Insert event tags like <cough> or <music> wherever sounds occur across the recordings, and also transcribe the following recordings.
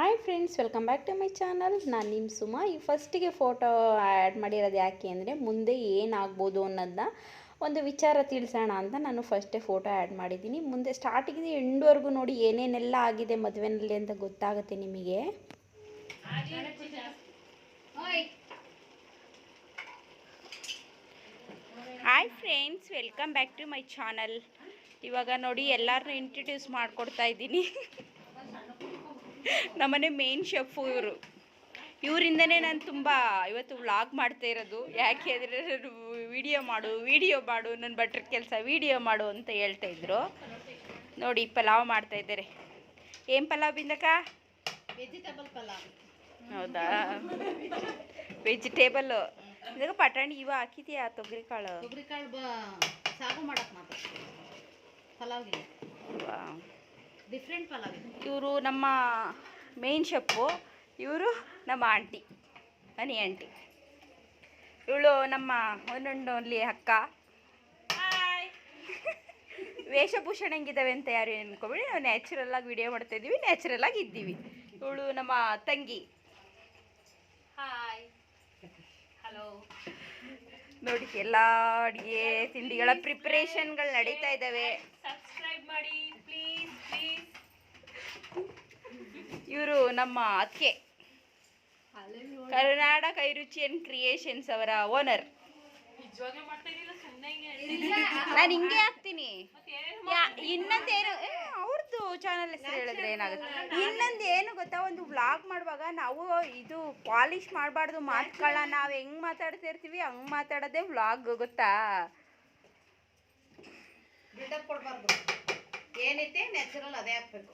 Hi friends welcome back to my channel ನಾನು ನಿಮ್ಮ ಸುಮಾ. ಈ ಫಸ್ಟಿಗೆ ಫೋಟೋ ಆ್ಯಡ್ ಮಾಡಿರೋದು ಯಾಕೆ ಅಂದರೆ ಮುಂದೆ ಏನಾಗ್ಬೋದು ಅನ್ನೋದನ್ನ ಒಂದು ವಿಚಾರ ತಿಳಿಸೋಣ ಅಂತ ನಾನು ಫಸ್ಟೇ ಫೋಟೋ ಆ್ಯಡ್ ಮಾಡಿದ್ದೀನಿ. ಮುಂದೆ ಸ್ಟಾರ್ಟಿಂಗಿಂದ ಎಂಡ್ವರೆಗೂ ನೋಡಿ ಏನೇನೆಲ್ಲ ಆಗಿದೆ ಮದುವೆನಲ್ಲಿ ಅಂತ ಗೊತ್ತಾಗುತ್ತೆ ನಿಮಗೆ. Hi friends welcome back to my channel ಇವಾಗ ನೋಡಿ ಎಲ್ಲರನ್ನೂ ಇಂಟ್ರಡ್ಯೂಸ್ ಮಾಡಿಕೊಡ್ತಾ ಇದ್ದೀನಿ. ನಮ್ಮನೆ ಮೇನ್ ಶೆಫು ಇವರು. ಇವರಿಂದನೇ ನಾನು ತುಂಬ ಇವತ್ತು ವ್ಲಾಗ್ ಮಾಡ್ತಾ ಇರೋದು. ಯಾಕೆ ಅಂದರೆ ವಿಡಿಯೋ ಮಾಡು ವಿಡಿಯೋ ಮಾಡು ನನ್ನ ಭಟ್ರ ಕೆಲಸ ವಿಡಿಯೋ ಮಾಡು ಅಂತ ಹೇಳ್ತಾ ಇದ್ರು. ನೋಡಿ ಪಲಾವ್ ಮಾಡ್ತಾ ಇದ್ದಾರೆ. ಏನು ಪಲಾವ್ ಬಿಂದಕ ವೆಜಿಟೇಬಲ್ ಪಲಾವ್. ಹೌದಾ? ವೆಜಿಟೇಬಲ್ ಇದಕ್ಕೆ ಪಟಾಣಿ ಇವ ಹಾಕಿದ್ಯಾ ತೊಗರಿ ಕಾಳು ತೊಗರಿ ಕಾಳು ಸಾಗು ಮಾಡಕ್ಕೆ ಮಾತ್ರ ಪಲಾವ್ಗೆ ಡಿಫ್ರೆಂಟ್ ಪಲಾವ್ ಇವರು ನಮ್ಮ ಮೇನ್ ಶೆಪ್ಪು ಇವರು ನಮ್ಮ ಆಂಟಿ ಮನಿ ಆಂಟಿ ಇವಳು ನಮ್ಮ ಒಂದೊಂದು ಅಲ್ಲಿ ಅಕ್ಕ. ವೇಷಭೂಷಣ ಹೆಂಗಿದ್ದಾವೆ ಅಂತ ಯಾರು ಅನ್ಕೋಬೇಡಿ ನಾವು ನ್ಯಾಚುರಲ್ ಆಗಿ ವಿಡಿಯೋ ಮಾಡ್ತಾ ಇದ್ದೀವಿ ನ್ಯಾಚುರಲ್ ಆಗಿ ಇದ್ದೀವಿ. ಇವಳು ನಮ್ಮ ತಂಗಿ. ಹಾಯ್ ಹಲೋ ನೋಡಿ ಎಲ್ಲ ಅಡುಗೆ ತಿಂಡಿಗಳ ಪ್ರಿಪ್ರೇಷನ್ಗಳು ನಡೀತಾ ಇದ್ದಾವೆ. ಸಬ್ಸ್ಕ್ರೈಬ್ ಮಾಡಿ. ಇವರು ನಮ್ಮ ಅಕ್ಕೆ. ಕರ್ನಾಟಕ ಕೈರುಚಿ ಅಂಡ್ ಕ್ರಿಯೇಷನ್ಸ್ ಅವರ ಓನರ್ ನಾನು ಹಿಂಗೆ ಹಾಕ್ತೀನಿ. ಇನ್ನೊಂದೇನು ಅವ್ರದ್ದು ಚಾನಲ್ ಹೆಸರು ಹೇಳಿದ್ರೆ ಏನಾಗುತ್ತೆ? ಇನ್ನೊಂದು ಏನು ಗೊತ್ತಾ? ಒಂದು ವ್ಲಾಗ್ ಮಾಡುವಾಗ ನಾವು ಇದು ಪಾಲಿಶ್ ಮಾಡಬಾರ್ದು ಮಾತುಗಳ ನಾವು ಹೆಂಗ್ ಮಾತಾಡ್ತಾ ಇರ್ತೀವಿ ಹಂಗ್ ಮಾತಾಡೋದೇ ವ್ಲಾಗ್ ಗೊತ್ತಾ? ಏನೈತೆ? ನ್ಯಾಚುರಲ್ ಅದೇ ಹಾಕ್ಬೇಕು.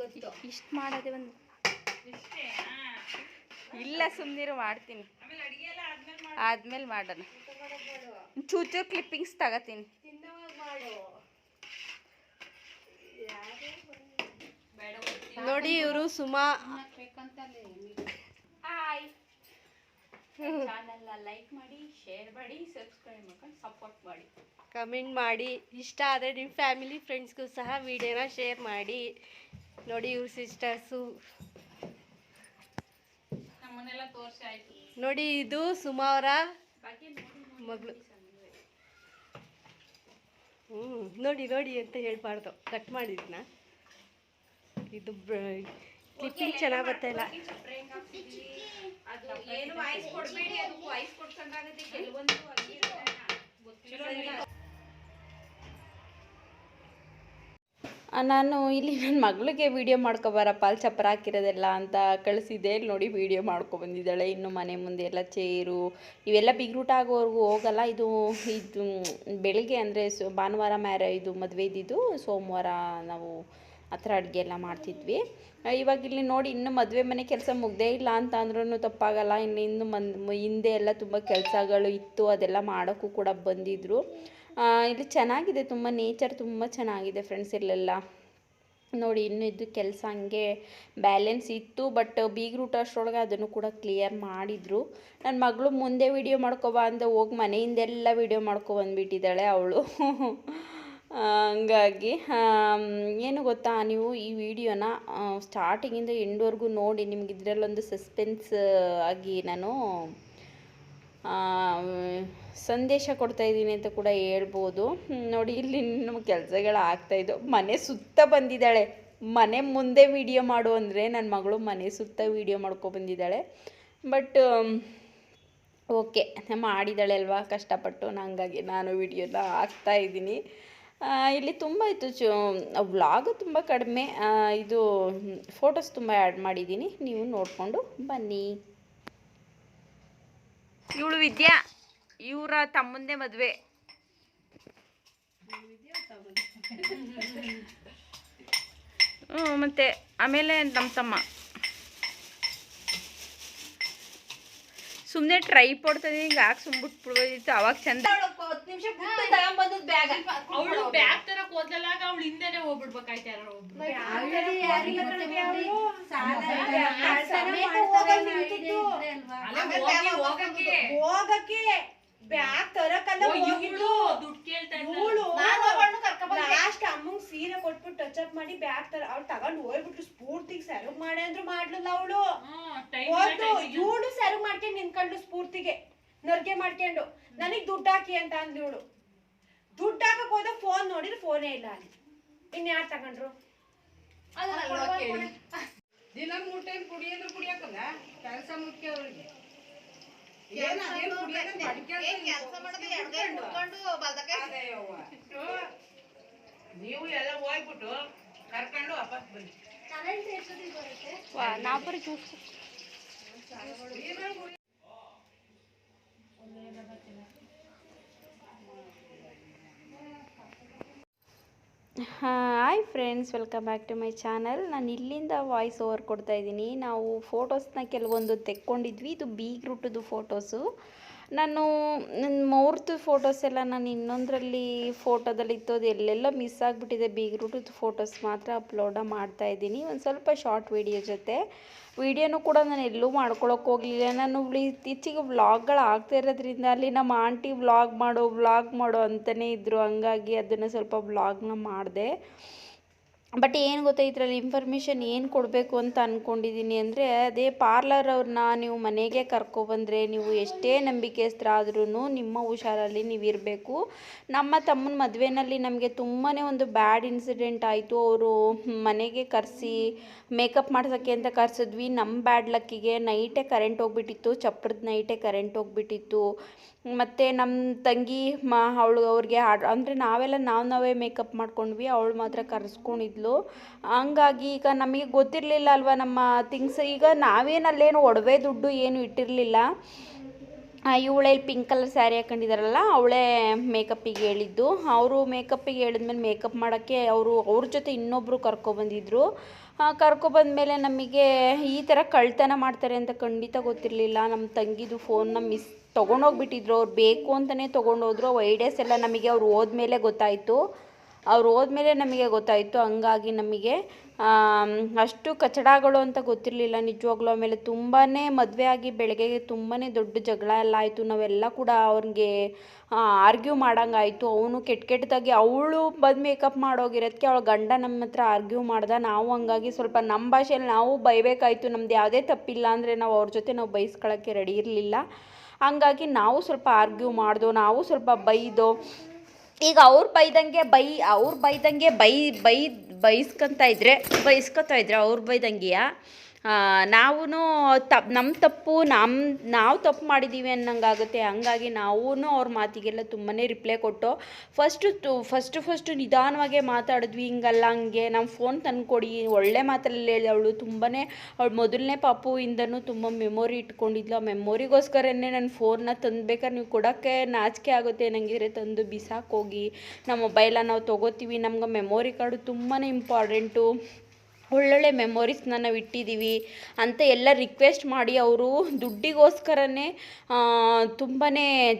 ಗೊತ್ತು. ಇಷ್ಟು ಮಾಡೋದೇ ಒಂದು. ಇಷ್ಟೇ ಇಲ್ಲ ಸುಮ್ಮನಿರು ಮಾಡ್ತೀನಿ. ಆದ್ಮೇಲೆ ಮಾಡೋಣ. ಚೂಚೂರು ಕ್ಲಿಪ್ಪಿಂಗ್ಸ್ ತಗೋತೀನಿ. ನೋಡಿ ಇವರು ಸುಮಾ ಚಾನಲ್ನ ಲೈಕ್ ಮಾಡಿ ಶೇರ್ ಮಾಡಿ ಸಬ್ಸ್ಕ್ರೈಬ್ ಮಾಡ್ಕೊಂಡು ಸಪೋರ್ಟ್ ಮಾಡಿ. ಕಮೆಂಟ್ ಮಾಡಿ. ಇಷ್ಟ ಆದರೆ ನಿಮ್ಮ ಫ್ಯಾಮಿಲಿ ಫ್ರೆಂಡ್ಸ್ಗೂ ಸಹ ವಿಡಿಯೋನ ಶೇರ್ ಮಾಡಿ. ನೋಡಿ ಇವ್ರ ಸಿಸ್ಟರ್ಸು ನಮ್ಮನ್ನೆಲ್ಲ ತೋರಿಸಿ ಆಯ್ತು. ನೋಡಿ ಇದು ಸುಮಾ ಅವರ ಮಗಳು. ಹ್ಞೂ ನೋಡಿ ನೋಡಿ ಅಂತ ಹೇಳ್ಬಾರ್ದು. ಕಟ್ ಮಾಡಿದ್ನ. ಇದು ಕ್ಲಿಪ್ಪಿಂಗ್ ಚೆನ್ನಾಗಿ ಬರ್ತಾ ಇಲ್ಲ ಏನು ವಾಯ್ಸ್ ಕೊಡಬೇಡಿ ಅದು ವಾಯ್ಸ್ ಕೊಡ್ಸಂಗಾಗುತ್ತೆ ಕೆಲವೊಂದು ಆ, ನಾನು ಇಲ್ಲಿ ನನ್ನ ಮಗಳಿಗೆ ವಿಡಿಯೋ ಮಾಡ್ಕೊಬಾರಪ್ಪ. ಅಲ್ಲಿ ಚಪ್ಪರ ಹಾಕಿರೋದೆಲ್ಲ ಅಂತ ಕಳಿಸಿದ್ದೆ. ಇಲ್ಲಿ ನೋಡಿ ವಿಡಿಯೋ ಮಾಡ್ಕೊಬಂದಿದ್ದಾಳೆ. ಇನ್ನು ಮನೆ ಮುಂದೆ ಎಲ್ಲ ಚೇರು ಇವೆಲ್ಲ ಬಿಗ್ರೂಟ ಆಗೋವರೆಗೂ ಹೋಗಲ್ಲ. ಇದು ಇದು ಬೆಳಿಗ್ಗೆ ಅಂದರೆ ಸೊ ಭಾನುವಾರ ಮ್ಯಾರ ಇದು ಮದುವೆ ಇದ್ದಿದ್ದು ಸೋಮವಾರ ನಾವು ಆ ಥರ ಅಡುಗೆ ಎಲ್ಲ ಮಾಡ್ತಿದ್ವಿ. ಇವಾಗ ಇಲ್ಲಿ ನೋಡಿ ಇನ್ನೂ ಮದುವೆ ಮನೆ ಕೆಲಸ ಮುಗ್ದೇ ಇಲ್ಲ ಅಂತ ಅಂದ್ರೂ ತಪ್ಪಾಗಲ್ಲ. ಇನ್ನು ಇನ್ನು ಮನ್, ಹಿಂದೆ ಎಲ್ಲ ತುಂಬ ಕೆಲಸಗಳು ಇತ್ತು, ಅದೆಲ್ಲ ಮಾಡೋಕ್ಕೂ ಕೂಡ ಬಂದಿದ್ದರು ಇಲ್ಲಿ ಚೆನ್ನಾಗಿದೆ, ತುಂಬ ನೇಚರ್ ತುಂಬ ಚೆನ್ನಾಗಿದೆ ಫ್ರೆಂಡ್ಸ್ ಇಲ್ಲೆಲ್ಲ. ನೋಡಿ ಇನ್ನೂ ಇದು ಕೆಲಸ ಹಂಗೆ ಬ್ಯಾಲೆನ್ಸ್ ಇತ್ತು ಬಟ್ ಬೀಗ್ರೂಟ ಅಷ್ಟರೊಳಗೆ ಅದನ್ನು ಕೂಡ ಕ್ಲಿಯರ್ ಮಾಡಿದರು. ನನ್ನ ಮಗಳು ಮುಂದೆ ವಿಡಿಯೋ ಮಾಡ್ಕೊಬಾ ಅಂತ ಹೋಗಿ ಮನೆಯಿಂದೆಲ್ಲ ವಿಡಿಯೋ ಮಾಡ್ಕೊಬಂದ್ಬಿಟ್ಟಿದ್ದಾಳೆ ಅವಳು. <laughs> ಹಂಗಾಗಿ ಏನು ಗೊತ್ತಾ, ನೀವು ಈ ವಿಡಿಯೋನ ಸ್ಟಾರ್ಟಿಂಗಿಂದ ಎಂಡ್ವರೆಗೂ ನೋಡಿ, ನಿಮ್ಗೆ ಇದರಲ್ಲೊಂದು ಸಸ್ಪೆನ್ಸ್ ಆಗಿ ನಾನು ಸಂದೇಶ ಕೊಡ್ತಾ ಇದ್ದೀನಿ ಅಂತ ಕೂಡ ಹೇಳ್ಬೋದು. ನೋಡಿ, ಇಲ್ಲಿ ನಮ್ಮ ಕೆಲಸಗಳು ಆಗ್ತಾಯಿದ್ದು ಮನೆ ಸುತ್ತ ಬಂದಿದ್ದಾಳೆ. ಮನೆ ಮುಂದೆ ವಿಡಿಯೋ ಮಾಡು ಅಂದರೆ ನನ್ನ ಮಗಳು ಮನೆ ಸುತ್ತ ವಿಡಿಯೋ ಮಾಡ್ಕೊ ಬಂದಿದ್ದಾಳೆ. ಬಟ್ ಓಕೆ ಮಾಡಿದ್ದಾಳೆ ಅಲ್ವಾ, ಕಷ್ಟಪಟ್ಟು ಹಂಗಾಗಿ ನಾನು ವಿಡಿಯೋನ ಹಾಕ್ತಾ ಇದ್ದೀನಿ. ಇಲ್ಲಿ ತುಂಬ ಇತ್ತು ಚು ವ್ಲಾಗ್ ತುಂಬ ಕಡಿಮೆ ಇದು ಫೋಟೋಸ್ ತುಂಬ ಆ್ಯಡ್ ಮಾಡಿದ್ದೀನಿ, ನೀವು ನೋಡಿಕೊಂಡು ಬನ್ನಿ. ಇವಳು ವಿದ್ಯಾ, ಇವರ ತಮ್ಮಂದೇ ಮದುವೆ. ಹ್ಞೂ ಮತ್ತೆ, ಆಮೇಲೆ ನಮ್ಮ ತಮ್ಮ. ಸುಮ್ಮನೆ ಟ್ರೈ ಕೊಡ್ತದೆ ಹಿಂಗೆ ಹಾಕಿ ಸುಮ್ಬಿಟ್ಟು ಬಿಟ್ಬಿಡ್ಬೋದಿತ್ತು ಅವಾಗ ಚಂದ ಅವಳು ಬ್ಯಾಗ್ ತರಕ್ ಹೋದ್ಲಲ್ಲಾಗ ಅವಳು ಹಿಂದೆನೆ ಹೋಗ್ಬಿಡ್ಬೇಕಾಯ್ತು ಯಾರೋ ಹೋಗಕ್ಕೆ. ಬ್ಯಾಗ್ ತರಕಲ್ಲ ಹೋಗಿದ್ದು. ದುಡ್ಡು ಕೇಳ್ತಾ ಇವಳು. ಲಾಸ್ಟ್ ಅಮ್ಮಂಗ್ ಸೀರೆ ಕೊಟ್ಬಿಟ್ಟು ಟಚ್ ಅಪ್ ಮಾಡಿ ಬ್ಯಾಗ್ ತರ ಅವ್ಳು ತಗೊಂಡು ಹೋಗ್ಬಿಟ್ಟು ಸ್ಫೂರ್ತಿ ಸೆರಗ್ ಮಾಡೆ ಅಂದ್ರು ಮಾಡ್ಲಿಲ್ಲ ಅವಳು. ಇವಳು ಸೆರಗ್ ಮಾಡ್ಕೊಂಡು ನಿನ್ಕೊಂಡು ಸ್ಫೂರ್ತಿಗೆ. ನರ್ಗೆ ಮಾಡ್ಕೊಂಡು ನನಗ್ ದುಡ್ಡು ಹಾಕಿ ಅಂತ ಅಂದ್ಲು ಇವಳು. ದುಡ್ಡು ಹಾಕಕ್ ಹೋದ ಫೋನ್ ನೋಡಿದ್ರೆ ಫೋನೇ ಇಲ್ಲ ಅಲ್ಲಿ. ಇನ್ಯಾರು ತಗೊಂಡ್ರು? ದಿನ ಮೂರ್ ಟೈಮ್ ಕುಡಿಯೋದು ಕುಡಿಯಕಲ್ಲ ಕೆಲಸ ಮುಖ್ಯ ಅವ್ರಿಗೆ. ನೀವು ಎಲ್ಲ ಹೋಗ್ಬಿಟ್ಟು ಕರ್ಕೊಂಡು ವಾಪಸ್ ಬನ್ನಿ. Juice hi friends welcome back to my channel ನಾನು ಇಲ್ಲಿಂದ ವಾಯ್ಸ್ ಓವರ್ ಕೊಡ್ತಾ ಇದ್ದೀನಿ. ನಾವು ಫೋಟೋಸ್ನ ಕೆಲವೊಂದು ತೆಕ್ಕೊಂಡಿದ್ವಿ. ಇದು ಬೀಗ್ರೂಟದು ಫೋಟೋಸು ನಾನು ನನ್ನ ಮುಹೂರ್ತ ಫೋಟೋಸ್ ಎಲ್ಲ ನಾನು ಇನ್ನೊಂದರಲ್ಲಿ ಫೋಟೋದಲ್ಲಿ ಅದು ಎಲ್ಲೆಲ್ಲ ಮಿಸ್ ಆಗಿಬಿಟ್ಟಿದೆ. ಬೀಗ್ ರೂಟದ ಫೋಟೋಸ್ ಮಾತ್ರ ಅಪ್ಲೋಡ ಮಾಡ್ತಾ ಇದ್ದೀನಿ. ಒಂದು ಸ್ವಲ್ಪ ಶಾರ್ಟ್ ವಿಡಿಯೋ ಜೊತೆ. ವಿಡಿಯೋನು ಕೂಡ ನಾನು ಎಲ್ಲೂ ಮಾಡ್ಕೊಳಕ್ಕೆ ಹೋಗಲಿಲ್ಲ. ನಾನು ಇತ್ತೀಚೆಗೆ ವ್ಲಾಗ್ಗಳು ಆಗ್ತಾ ಇರೋದ್ರಿಂದ ಅಲ್ಲಿ ನಮ್ಮ ಆಂಟಿ ವ್ಲಾಗ್ ಮಾಡು ವ್ಲಾಗ್ ಮಾಡು ಅಂತಲೇ ಇದ್ದರು ಹಂಗಾಗಿ ಅದನ್ನು ಸ್ವಲ್ಪ ವ್ಲಾಗ್ನ ಮಾಡಿದೆ. ಬಟ್ ಏನು ಗೊತ್ತಾ ಇದರಲ್ಲಿ ಇನ್ಫಾರ್ಮೇಷನ್ ಏನು ಕೊಡಬೇಕು ಅಂತ ಅಂದ್ಕೊಂಡಿದ್ದೀನಿ ಅಂದರೆ, ಅದೇ ಪಾರ್ಲರ್ ಅವ್ರನ್ನ ನೀವು ಮನೆಗೆ ಕರ್ಕೊಬಂದರೆ ನೀವು ಎಷ್ಟೇ ನಂಬಿಕೆಸ್ತರಾದ್ರೂ ನಿಮ್ಮ ಹುಷಾರಲ್ಲಿ ನೀವು ಇರಬೇಕು. ನಮ್ಮ ತಮ್ಮನ ಮದುವೆನಲ್ಲಿ ನಮಗೆ ತುಂಬಾ ಒಂದು ಬ್ಯಾಡ್ ಇನ್ಸಿಡೆಂಟ್ ಆಯಿತು. ಅವರು ಮನೆಗೆ ಕರೆಸಿ ಮೇಕಪ್ ಮಾಡ್ಸೋಕ್ಕೆ ಅಂತ ಕರೆಸಿದ್ವಿ. ನಮ್ಮ ಬ್ಯಾಡ್ ಲಕ್ಕಿಗೆ ನೈಟೇ ಕರೆಂಟ್ ಹೋಗ್ಬಿಟ್ಟಿತ್ತು. ಚಪ್ರದ ನೈಟೇ ಕರೆಂಟ್ ಹೋಗ್ಬಿಟ್ಟಿತ್ತು. ಮತ್ತು ನಮ್ಮ ತಂಗಿ, ಮ, ಅವಳು ಅವ್ರಿಗೆ ಅಂದರೆ ನಾವೆಲ್ಲ ನಾವು ನಾವೇ ಮೇಕಪ್ ಮಾಡ್ಕೊಂಡ್ವಿ. ಅವಳು ಮಾತ್ರ ಕರೆಸ್ಕೊಂಡಿದ್ಲು. ಹಂಗಾಗಿ ಈಗ ನಮಗೆ ಗೊತ್ತಿರಲಿಲ್ಲ ಅಲ್ವಾ ನಮ್ಮ ಥಿಂಗ್ಸ್ ಈಗ ನಾವೇನಲ್ಲೇನು ಒಡವೆ ದುಡ್ಡು ಏನು ಇಟ್ಟಿರಲಿಲ್ಲ. ಇವಳೇ ಪಿಂಕ್ ಕಲರ್ ಸ್ಯಾರಿ ಹಾಕೊಂಡಿದಾರಲ್ಲ, ಅವಳೇ ಮೇಕಪ್ಪಿಗೆ ಹೇಳಿದ್ದು. ಅವರು ಮೇಕಪ್ಪಿಗೆ ಹೇಳಿದ್ಮೇಲೆ ಮೇಕಪ್ ಮಾಡೋಕ್ಕೆ ಅವರು, ಅವ್ರ ಜೊತೆ ಇನ್ನೊಬ್ಬರು ಕರ್ಕೊಬಂದಿದ್ರು ಕರ್ಕೊಬಂದ್ಮೇಲೆ ನಮಗೆ ಈ ಥರ ಕಳ್ತನ ಮಾಡ್ತಾರೆ ಅಂತ ಖಂಡಿತ ಗೊತ್ತಿರಲಿಲ್ಲ. ನಮ್ಮ ತಂಗಿದು ಫೋನ್ನ ಮಿಸ್ ತೊಗೊಂಡೋಗ್ಬಿಟ್ಟಿದ್ರು. ಅವ್ರು ಬೇಕು ಅಂತಲೇ ತೊಗೊಂಡೋದ್ರು. ವೈಡೇಸ್ ಎಲ್ಲ ನಮಗೆ ಅವ್ರು ಹೋದ್ಮೇಲೆ ಗೊತ್ತಾಯಿತು. ಅವ್ರು ಹೋದ್ಮೇಲೆ ನಮಗೆ ಗೊತ್ತಾಯಿತು, ಹಂಗಾಗಿ ನಮಗೆ ಅಷ್ಟು ಕಚಡಗಳು ಅಂತ ಗೊತ್ತಿರಲಿಲ್ಲ. ನಿಜವಾಗ್ಲೂ ಆಮೇಲೆ ತುಂಬಾ ಮದುವೆ ಆಗಿ ಬೆಳಗ್ಗೆ ತುಂಬಾ ದೊಡ್ಡ ಜಗಳ ಎಲ್ಲ ಆಯಿತು. ನಾವೆಲ್ಲ ಕೂಡ ಅವ್ರಿಗೆ ಆರ್ಗ್ಯೂ ಮಾಡಂಗಾಯಿತು ಅವನು ಕೆಟ್ಟ ಕೆಟ್ಟದಾಗಿ ಅವಳು ಬಂದು ಮೇಕಪ್ ಮಾಡೋಗಿರೋದಕ್ಕೆ ಅವಳ ಗಂಡ ನಮ್ಮ ಹತ್ರ ಆರ್ಗ್ಯೂ ಮಾಡ್ದ. ನಾವು ಹಂಗಾಗಿ ಸ್ವಲ್ಪ ನಮ್ಮ ಭಾಷೆಯಲ್ಲಿ ನಾವು ಬೈಬೇಕಾಯಿತು. ನಮ್ದು ಯಾವುದೇ ತಪ್ಪಿಲ್ಲ ಅಂದರೆ ನಾವು ಅವ್ರ ಜೊತೆ ನಾವು ಬೈಸ್ಕೊಳ್ಳೋಕ್ಕೆ ರೆಡಿ ಇರಲಿಲ್ಲ. ಹಂಗಾಗಿ ನಾವು ಸ್ವಲ್ಪ ಆರ್ಗ್ಯೂ ಮಾಡ್ದೋ, ನಾವು ಸ್ವಲ್ಪ ಬೈದೋ ಈಗ ಅವ್ರು ಬೈದಂಗೆ ಬೈ ಅವ್ರು ಬೈದಂಗೆ ಬೈ ಬೈ ಬೈಸ್ಕೊತಾ ಇದ್ರೆ ಬೈಸ್ಕೊತಾ ಇದ್ರೆ ಅವ್ರು ಬೈದಂಗೆಯ? ನಾವು ತಪ್ ನಮ್ಮ ತಪ್ಪು ನಮ್ಮ ನಾವು ತಪ್ಪು ಮಾಡಿದ್ದೀವಿ ಅನ್ನಂಗಾಗುತ್ತೆ. ಹಂಗಾಗಿ ನಾವೂ ಅವ್ರ ಮಾತಿಗೆಲ್ಲ ತುಂಬಾ ರಿಪ್ಲೈ ಕೊಟ್ಟು ಫಸ್ಟು ತು ಫಸ್ಟು ಫಸ್ಟು ನಿಧಾನವಾಗೇ ಮಾತಾಡಿದ್ವಿ, ಹಿಂಗಲ್ಲ, ಹಂಗೆ ನಮ್ಮ ಫೋನ್ ತಂದುಕೊಡಿ ಒಳ್ಳೆ ಮಾತಲ್ಲಿ ಅವಳು ತುಂಬಾ ಅವಳು ಮೊದಲನೇ ಪಾಪುವಿಂದನೂ ತುಂಬ ಮೆಮೊರಿ ಇಟ್ಕೊಂಡಿದ್ಲು. ಆ ಮೆಮೊರಿಗೋಸ್ಕರನೇ ನನ್ನ ಫೋನ್ನ ತಂದ್ಬೇಕಾದ್ರೆ ನೀವು ಕೊಡೋಕ್ಕೆ ನಾಚಿಕೆ ಆಗುತ್ತೆ ನನಗಿದ್ರೆ ತಂದು ಬಿಸಾಕೋಗಿ ನಮ್ಮ ಮೊಬೈಲನ್ನು ನಾವು ತೊಗೋತೀವಿ, ನಮ್ಗೆ ಮೆಮೊರಿ ಕಾರ್ಡು ತುಂಬಾ ಇಂಪಾರ್ಟೆಂಟು ಒಳ್ಳೊಳ್ಳೆ ಮೆಮೊರೀಸ್ನ ನಾವು ಇಟ್ಟಿದ್ದೀವಿ ಅಂತ ಎಲ್ಲ ರಿಕ್ವೆಸ್ಟ್ ಮಾಡಿ ಅವರು ದುಡ್ಡಿಗೋಸ್ಕರನೇ ತುಂಬಾ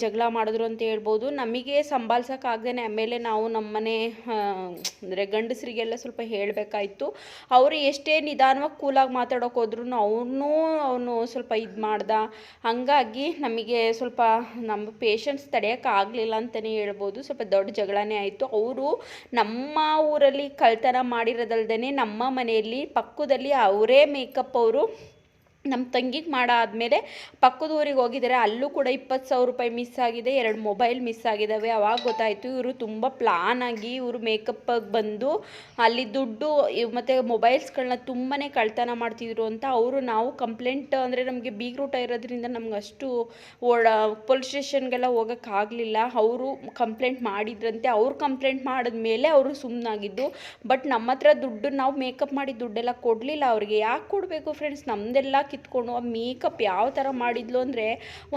ಜಗಳ ಮಾಡಿದ್ರು ಅಂತ ಹೇಳ್ಬೋದು. ನಮಗೆ ಸಂಭಾಳ್ಸೋಕ್ಕಾಗ್ದೇ ಆಮೇಲೆ ನಾವು ನಮ್ಮನೆ ಅಂದರೆ ಗಂಡಸರಿಗೆಲ್ಲ ಸ್ವಲ್ಪ ಹೇಳಬೇಕಾಯ್ತು. ಅವರು ಎಷ್ಟೇ ನಿಧಾನವಾಗಿ ಕೂಲಾಗಿ ಮಾತಾಡೋಕೆ ಹೋದ್ರೂ ಅವನು ಅವನು ಸ್ವಲ್ಪ ಇದು ಮಾಡ್ದ. ಹಾಗಾಗಿ ನಮಗೆ ಸ್ವಲ್ಪ ನಮ್ಮ ಪೇಷನ್ಸ್ ತಡೆಯೋಕ್ಕಾಗಲಿಲ್ಲ ಅಂತಲೇ ಹೇಳ್ಬೋದು. ಸ್ವಲ್ಪ ದೊಡ್ಡ ಜಗಳನೇ ಆಯಿತು. ಅವರು ನಮ್ಮ ಊರಲ್ಲಿ ಕಳ್ತನ ಮಾಡಿರೋದಲ್ದೇ ನಮ್ಮ ಮನೆಯಲ್ಲಿ ಪಕ್ಕದಲ್ಲಿ ಅವರೇ ಮೇಕಪ್ ಅವರು ನಮ್ಮ ತಂಗಿಗೆ ಮಾಡಾದಮೇಲೆ ಪಕ್ಕದ ಊರಿಗೆ ಹೋಗಿದ್ದಾರೆ. ಅಲ್ಲೂ ಕೂಡ ಇಪ್ಪತ್ತು ಸಾವಿರ ರೂಪಾಯಿ ಮಿಸ್ ಆಗಿದೆ. ಎರಡು ಮೊಬೈಲ್ ಮಿಸ್ ಆಗಿದ್ದಾವೆ. ಅವಾಗ ಗೊತ್ತಾಯಿತು ಇವರು ತುಂಬ ಪ್ಲಾನ್ ಆಗಿ ಇವರು ಮೇಕಪ್ಪಾಗಿ ಬಂದು ಅಲ್ಲಿ ದುಡ್ಡು ಮತ್ತು ಮೊಬೈಲ್ಸ್ಗಳನ್ನ ತುಂಬಾ ಕಳ್ತನ ಮಾಡ್ತಿದ್ರು ಅಂತ ಅವರು ನಾವು ಕಂಪ್ಲೇಂಟ್ ಅಂದರೆ ನಮಗೆ ಬೀಗ್ ರೂಟ ಇರೋದ್ರಿಂದ ನಮ್ಗೆ ಅಷ್ಟು ಓಡ ಪೊಲೀಸ್ ಸ್ಟೇಷನ್ಗೆಲ್ಲ ಹೋಗೋಕ್ಕಾಗಲಿಲ್ಲ ಅವರು ಕಂಪ್ಲೇಂಟ್ ಮಾಡಿದ್ರಂತೆ. ಅವ್ರು ಕಂಪ್ಲೇಂಟ್ ಮಾಡಿದ್ಮೇಲೆ ಅವರು ಸುಮ್ಮನಾಗಿದ್ದು ಬಟ್ ನಮ್ಮ ಹತ್ರ ದುಡ್ಡು, ನಾವು ಮೇಕಪ್ ಮಾಡಿ ದುಡ್ಡೆಲ್ಲ ಕೊಡಲಿಲ್ಲ ಅವ್ರಿಗೆ. ಯಾಕೆ ಕೊಡಬೇಕು ಫ್ರೆಂಡ್ಸ್ ನಮ್ಮದೆಲ್ಲ ಕಿತ್ಕೊಂಡು ಆ ಮೇಕಪ್ ಯಾವ ಥರ ಮಾಡಿದ್ಲು ಅಂದರೆ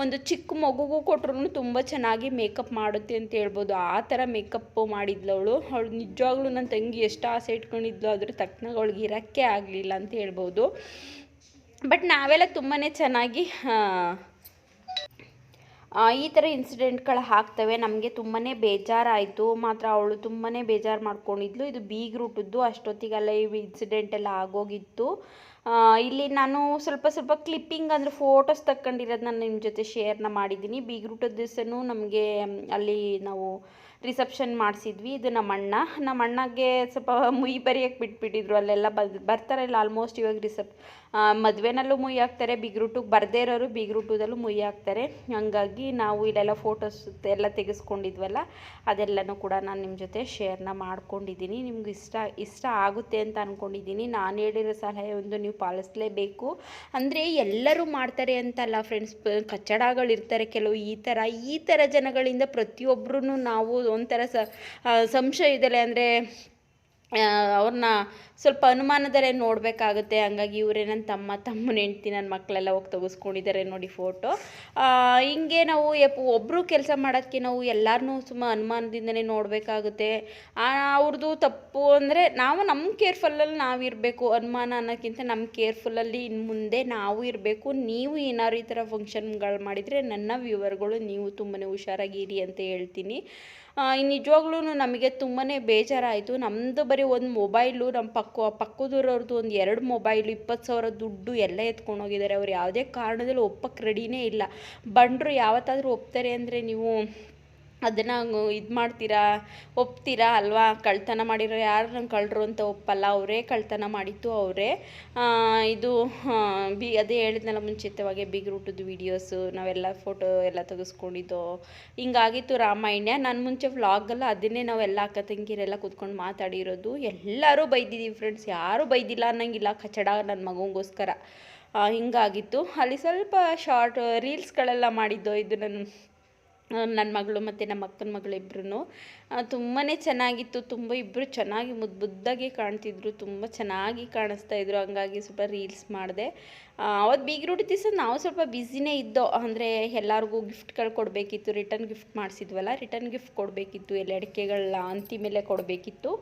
ಒಂದು ಚಿಕ್ಕ ಮಗುಗೂ ಕೊಟ್ರು ತುಂಬ ಚೆನ್ನಾಗಿ ಮೇಕಪ್ ಮಾಡುತ್ತೆ ಅಂತ ಹೇಳ್ಬೋದು. ಆ ಥರ ಮೇಕಪ್ ಮಾಡಿದ್ಲು ಅವಳು. ಅವಳು ನಿಜವಾಗ್ಲೂ ನನ್ನ ತಂಗಿ ಎಷ್ಟು ಆಸೆ ಇಟ್ಕೊಂಡಿದ್ಲು ಅದ್ರ ತಕ್ಕನಾಗ ಅವಳಿಗೆ ಇರೋಕ್ಕೆ ಆಗಲಿಲ್ಲ ಅಂತ ಹೇಳ್ಬೋದು. ಬಟ್ ನಾವೆಲ್ಲ ತುಂಬಾ ಚೆನ್ನಾಗಿ ಈ ಥರ ಇನ್ಸಿಡೆಂಟ್ಗಳು ಆಗ್ತವೆ. ನಮಗೆ ತುಂಬಾ ಬೇಜಾರಾಯಿತು. ಮಾತ್ರ ಅವಳು ತುಂಬಾ ಬೇಜಾರು ಮಾಡ್ಕೊಂಡಿದ್ಲು. ಇದು ಬೀಗ್ ರೂಟದ್ದು ಅಷ್ಟೊತ್ತಿಗೆಲ್ಲ ಈ ಇನ್ಸಿಡೆಂಟ್ ಎಲ್ಲ ಆಗೋಗಿತ್ತು. ಇಲ್ಲಿ ನಾನು ಸ್ವಲ್ಪ ಸ್ವಲ್ಪ ಕ್ಲಿಪ್ಪಿಂಗ್ ಅಂದರೆ ಫೋಟೋಸ್ ತಕ್ಕೊಂಡಿರೋದು ನಾನು ನಿಮ್ಮ ಜೊತೆ ಶೇರ್ನ ಮಾಡಿದ್ದೀನಿ. ಬೀಗ್ರೂಟದ ದಿವಸನೂ ನಮಗೆ, ಅಲ್ಲಿ ನಾವು ರಿಸೆಪ್ಷನ್ ಮಾಡಿಸಿದ್ವಿ, ಇದು ನಮ್ಮ ಅಣ್ಣ. ನಮ್ಮ ಸ್ವಲ್ಪ ಮುಯಿ ಬರೆಯೋಕ್ಕೆ ಬಿಟ್ಬಿಟ್ಟಿದ್ರು, ಅಲ್ಲೆಲ್ಲ ಬಂದು ಬರ್ತಾರೆ ಇಲ್ಲ ಆಲ್ಮೋಸ್ಟ್ ಇವಾಗ ರಿಸೆಪ್ ಮದುವೆನಲ್ಲೂ ಮುಯಿ ಹಾಕ್ತಾರೆ, ಬಿಗ್ ರೂಟಿಗೆ ಬರದೇ ಇರೋರು ಬಿಗ್ ರೂಟದಲ್ಲೂ ಮುಯಿ ಹಾಕ್ತಾರೆ. ಹಂಗಾಗಿ ನಾವು ಇಲ್ಲೆಲ್ಲ ಫೋಟೋಸ್ ಎಲ್ಲ ತೆಗೆಸ್ಕೊಂಡಿದ್ವಲ್ಲ, ಅದೆಲ್ಲನೂ ಕೂಡ ನಾನು ನಿಮ್ಮ ಜೊತೆ ಶೇರ್ನ ಮಾಡ್ಕೊಂಡಿದ್ದೀನಿ ನಿಮ್ಗೆ ಇಷ್ಟ ಇಷ್ಟ ಆಗುತ್ತೆ ಅಂತ ಅಂದ್ಕೊಂಡಿದ್ದೀನಿ ನಾನು ಹೇಳಿರೋ ಸಲಹೆ ಒಂದು ನೀವು ಪಾಲಿಸಲೇಬೇಕು. ಅಂದರೆ ಎಲ್ಲರೂ ಮಾಡ್ತಾರೆ ಅಂತಲ್ಲ ಫ್ರೆಂಡ್ಸ್ ಕಚ್ಚಡಗಳಿರ್ತಾರೆ ಕೆಲವು ಈ ಥರ ಈ ಥರ ಜನಗಳಿಂದ ಪ್ರತಿಯೊಬ್ಬರೂ ನಾವು ಒಂಥರ ಸ ಸಂಶಯ ಸಂಶಯದಲ್ಲೇ ಅಂದರೆ ಅವ್ರನ್ನ ಸ್ವಲ್ಪ ಅನುಮಾನದಲ್ಲೇ ನೋಡಬೇಕಾಗುತ್ತೆ. ಹಂಗಾಗಿ ಇವರೇ ನನ್ನ ತಮ್ಮ, ತಮ್ಮನ ಹೆಂಡ್ತಿ ನನ್ನ ಮಕ್ಕಳೆಲ್ಲ ಹೋಗಿ ತೆಗೆಸ್ಕೊಂಡಿದ್ದಾರೆ ನೋಡಿ ಫೋಟೋ ಹಿಂಗೆ ನಾವು ಎಪ್ ಒಬ್ಬರು ಕೆಲಸ ಮಾಡೋಕ್ಕೆ ನಾವು ಎಲ್ಲರನ್ನೂ ಸುಮ್ಮ ಅನುಮಾನದಿಂದನೇ ನೋಡಬೇಕಾಗುತ್ತೆ. ಅವ್ರದ್ದು ತಪ್ಪು ಅಂದರೆ ನಾವು ನಮ್ಮ ಕೇರ್ಫುಲ್ಲಲ್ಲಿ ನಾವು ಇರಬೇಕು. ಅನುಮಾನ ಅನ್ನೋಕ್ಕಿಂತ ನಮ್ಮ ಕೇರ್ಫುಲ್ಲಲ್ಲಿ ಇನ್ನು ಮುಂದೆ ನಾವು ಇರಬೇಕು. ನೀವು ಏನಾದ್ರು ಈ ಥರ ಫಂಕ್ಷನ್ಗಳು ಮಾಡಿದರೆ ನನ್ನ ವ್ಯೂವರ್ಗಳು ನೀವು ತುಂಬಾ ಹುಷಾರಾಗಿರಿ ಅಂತ ಹೇಳ್ತೀನಿ. ನಿಜವಾಗ್ಲೂ ನಮಗೆ ತುಂಬಾ ಬೇಜಾರಾಯಿತು. ನಮ್ಮದು ಬರೀ ಒಂದು ಮೊಬೈಲು ನಮ್ಮ ಪಕ್ಕ ಪಕ್ಕದೂರವ್ರದ್ದು ಒಂದು ಎರಡು ಮೊಬೈಲು, ಇಪ್ಪತ್ತು ಸಾವಿರ ದುಡ್ಡು ಎಲ್ಲ ಎತ್ಕೊಂಡು ಹೋಗಿದ್ದಾರೆ. ಅವ್ರು ಯಾವುದೇ ಕಾರಣದಲ್ಲಿ ಒಪ್ಪಕ್ಕೆ ರೆಡಿನೇ ಇಲ್ಲ. ಬಂಡರು ಯಾವತ್ತಾದರೂ ಒಪ್ತಾರೆ ಅಂದರೆ ನೀವು ಅದನ್ನು ಇದು ಮಾಡ್ತೀರಾ, ಒಪ್ತೀರಾ ಅಲ್ವಾ? ಕಳ್ತನ ಮಾಡಿರೋ ಯಾರು ನಂಗೆ ಕಳ್ಳರು ಅಂತ ಒಪ್ಪಲ್ಲ, ಅವರೇ ಕಳ್ತನ ಮಾಡಿದ್ದು ಅವರೇ. ಇದು ಬಿ, ಅದೇ ಹೇಳಿದ್ನಲ್ಲ ಮುಂಚಿತವಾಗಿ ಬಿಗ್ ರೂಟದ್ದು ವೀಡಿಯೋಸು ನಾವೆಲ್ಲ ಫೋಟೋ ಎಲ್ಲ ತೆಗೆಸ್ಕೊಂಡಿದ್ದು. ಹಿಂಗಾಗಿತ್ತು ರಾಮಾಯಣ ನಾನು ಮುಂಚೆ ವ್ಲಾಗಲ್ಲ ಅದನ್ನೇ ನಾವೆಲ್ಲ ಅಕ್ಕ ತಂಗಿರೆಲ್ಲ ಕೂತ್ಕೊಂಡು ಮಾತಾಡಿರೋದು. ಎಲ್ಲರೂ ಬೈದಿದ್ದೀವಿ ಫ್ರೆಂಡ್ಸ್ ಯಾರೂ ಬೈದಿಲ್ಲ ಅನ್ನಂಗಿಲ್ಲ, ಕಚಡ ನನ್ನ ಮಗನಿಗೋಸ್ಕರ ಹಿಂಗಾಗಿತ್ತು. ಅಲ್ಲಿ ಸ್ವಲ್ಪ ಶಾರ್ಟ್ ರೀಲ್ಸ್ಗಳೆಲ್ಲ ಮಾಡಿದ್ದು, ಇದು ನನ್ನ ನನ್ನ ಮಗಳು ಮತ್ತು ನಮ್ಮ ಅಕ್ಕನ ಮಗಳು ಇಬ್ಬರೂ ತುಂಬಾ ಚೆನ್ನಾಗಿತ್ತು. ತುಂಬ ಇಬ್ಬರು ಚೆನ್ನಾಗಿ ಮುದ್ದು ಮುದ್ದಾಗಿ ಕಾಣ್ತಿದ್ರು. ತುಂಬ ಚೆನ್ನಾಗಿ ಕಾಣಿಸ್ತಾ ಇದ್ರು. ಹಂಗಾಗಿ ಸ್ವಲ್ಪ ರೀಲ್ಸ್ ಮಾಡಿದೆ. ಅವತ್ತು ಬೀಗ್ ರೂಟ್ ದಿವಸ ನಾವು ಸ್ವಲ್ಪ ಬ್ಯುಸಿನೇ ಇದ್ದೋ, ಅಂದರೆ ಎಲ್ಲರಿಗೂ ಗಿಫ್ಟ್ಗಳು ಕೊಡಬೇಕಿತ್ತು. ರಿಟರ್ನ್ ಗಿಫ್ಟ್ ಮಾಡಿಸಿದ್ವಲ್ಲ, ರಿಟರ್ನ್ ಗಿಫ್ಟ್ ಕೊಡಬೇಕಿತ್ತು. ಎಲ್ಲ ಅಡಿಕೆಗಳ ಅಂತಿ ಮೇಲೆ ಕೊಡಬೇಕಿತ್ತು.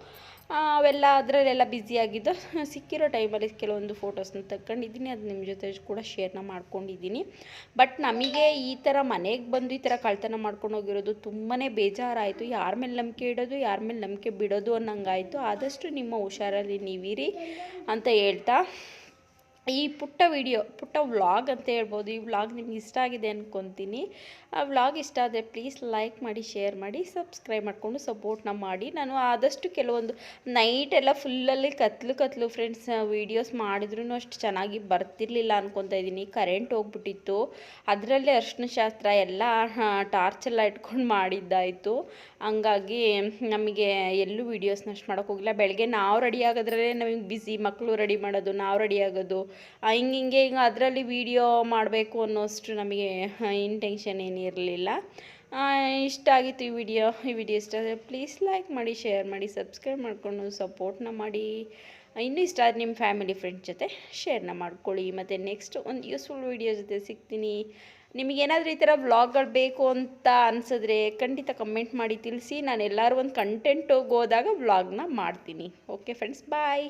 ಅವೆಲ್ಲ ಅದರಲ್ಲೆಲ್ಲ ಬ್ಯುಸಿಯಾಗಿದ್ದು ಸಿಕ್ಕಿರೋ ಟೈಮಲ್ಲಿ ಕೆಲವೊಂದು ಫೋಟೋಸ್ನ ತಗೊಂಡಿದ್ದೀನಿ ಅದು ನಿಮ್ಮ ಜೊತೆ ಕೂಡ ಶೇರ್ನ ಮಾಡ್ಕೊಂಡಿದ್ದೀನಿ. ಬಟ್ ನಮಗೆ ಈ ಥರ ಮನೆಗೆ ಬಂದು ಈ ಥರ ಕಳ್ತನ ಮಾಡ್ಕೊಂಡು ಹೋಗಿರೋದು ತುಂಬಾ ಬೇಜಾರಾಯಿತು. ಯಾರ ಮೇಲೆ ನಂಬಿಕೆ ಇಡೋದು, ಯಾರ ಮೇಲೆ ನಂಬಿಕೆ ಬಿಡೋದು ಅನ್ನಂಗಾಯಿತು. ಆದಷ್ಟು ನಿಮ್ಮ ಹುಷಾರಲ್ಲಿ ನೀವಿರಿ ಅಂತ ಹೇಳ್ತಾ ಈ ಪುಟ್ಟ ವಿಡಿಯೋ, ಪುಟ್ಟ ವ್ಲಾಗ್ ಅಂತ ಹೇಳ್ಬೋದು, ಈ ವ್ಲಾಗ್ ನಿಮ್ಗೆ ಇಷ್ಟ ಆಗಿದೆ ಅಂದ್ಕೊತೀನಿ ಆ ವ್ಲಾಗ್ ಇಷ್ಟ ಆದರೆ ಪ್ಲೀಸ್ ಲೈಕ್ ಮಾಡಿ ಶೇರ್ ಮಾಡಿ ಸಬ್ಸ್ಕ್ರೈಬ್ ಮಾಡಿಕೊಂಡು ಸಪೋರ್ಟ್ನ ಮಾಡಿ. ನಾನು ಆದಷ್ಟು ಕೆಲವೊಂದು ನೈಟ್ ಎಲ್ಲ ಫುಲ್ಲಲ್ಲಿ ಕತ್ಲು ಕತ್ಲು ಫ್ರೆಂಡ್ಸ್ ವೀಡಿಯೋಸ್ ಮಾಡಿದ್ರೂ ಅಷ್ಟು ಚೆನ್ನಾಗಿ ಬರ್ತಿರ್ಲಿಲ್ಲ ಅಂದ್ಕೊತಾ ಇದ್ದೀನಿ ಕರೆಂಟ್ ಹೋಗ್ಬಿಟ್ಟಿತ್ತು. ಅದರಲ್ಲೇ ಅರ್ಶಿನ ಶಾಸ್ತ್ರ ಎಲ್ಲ ಟಾರ್ಚೆಲ್ಲ ಇಟ್ಕೊಂಡು ಮಾಡಿದ್ದಾಯಿತು. ಹಂಗಾಗಿ ನಮಗೆ ಎಲ್ಲೂ ವೀಡಿಯೋಸ್ನ ಅಷ್ಟು ಮಾಡೋಕ್ಕೋಗಿಲ್ಲ ಬೆಳಗ್ಗೆ ನಾವು ರೆಡಿ ಆಗೋದ್ರಲ್ಲೇ ನಮಗೆ ಬಿಸಿ ಮಕ್ಕಳು ರೆಡಿ ಮಾಡೋದು, ನಾವು ರೆಡಿ ಆಗೋದು. ಹಿಂಗೆ ಹಿಂಗೆ ಹಿಂಗೆ ಅದರಲ್ಲಿ ವೀಡಿಯೋ ಮಾಡಬೇಕು ಅನ್ನೋಷ್ಟು ನಮಗೆ ಇಂಟೆನ್ಷನ್ ಏನಿರಲಿಲ್ಲ ಇಷ್ಟ ಆಗಿತ್ತು ಈ ವಿಡಿಯೋ ಈ ವಿಡಿಯೋ ಇಷ್ಟ ಆದರೆ ಪ್ಲೀಸ್ ಲೈಕ್ ಮಾಡಿ ಶೇರ್ ಮಾಡಿ ಸಬ್ಸ್ಕ್ರೈಬ್ ಮಾಡಿಕೊಂಡು ಸಪೋರ್ಟ್ನ ಮಾಡಿ. ಇನ್ನೂ ಇಷ್ಟ ಆದರೆ ನಿಮ್ಮ ಫ್ಯಾಮಿಲಿ ಫ್ರೆಂಡ್ಸ್ ಜೊತೆ ಶೇರ್ನ ಮಾಡ್ಕೊಳ್ಳಿ. ಮತ್ತು ನೆಕ್ಸ್ಟ್ ಒಂದು ಯೂಸ್ಫುಲ್ ವೀಡಿಯೋ ಜೊತೆ ಸಿಗ್ತೀನಿ. ನಿಮಗೇನಾದರೂ ಈ ಥರ ವ್ಲಾಗ್ಗಳು ಬೇಕು ಅಂತ ಅನಿಸಿದ್ರೆ ಖಂಡಿತ ಕಮೆಂಟ್ ಮಾಡಿ, ತಿಳಿಸಿ. ನಾನು ಎಲ್ಲರೂ ಒಂದು ಕಂಟೆಂಟ್ ಹೋಗೋದಾಗ ವ್ಲಾಗ್ನ ಮಾಡ್ತೀನಿ. Okay friends bye